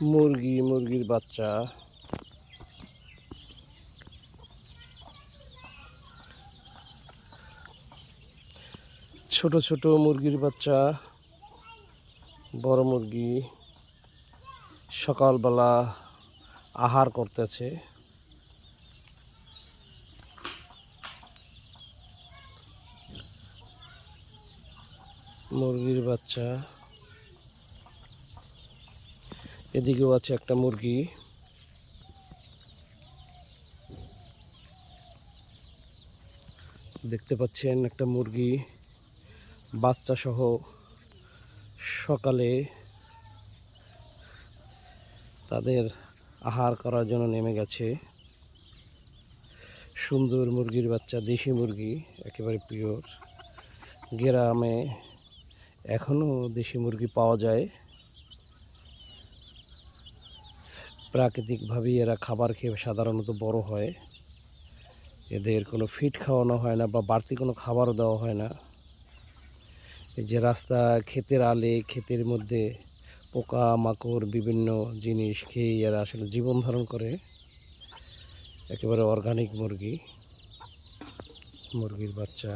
মুরগি মুরগির বাচ্চা। ছোট ছোট মুরগির বাচ্চা বড় মুরগি। সকালবেলা আহার করতেছে মুরগির বাচ্চা। এদিকেও আছে একটা মুরগি। দেখতে পাচ্ছেন একটা মুরগি। বাচ্চা সহ সকালে তাদের আহার করার জন্য নেমে গেছে। সুন্দর মুরগির বাচ্চা, দেশি মুরগি, একেবারে পিওর গ্রামে এখনও দেশি মুরগি পাওয়া যায়। প্রাকৃতিকভাবেই এরা খাবার খেয়ে সাধারণত বড় হয়। এদের কোনো ফিড খাওয়ানো হয় না বা বাড়তি কোনো খাবারও দেওয়া হয় না। এই যে রাস্তা, ক্ষেতের আলে, ক্ষেতের মধ্যে পোকা, মাকড় বিভিন্ন জিনিস খেয়ে এরা আসলে জীবন ধারণ করে। একেবারে অর্গানিক মুরগি, মুরগির বাচ্চা।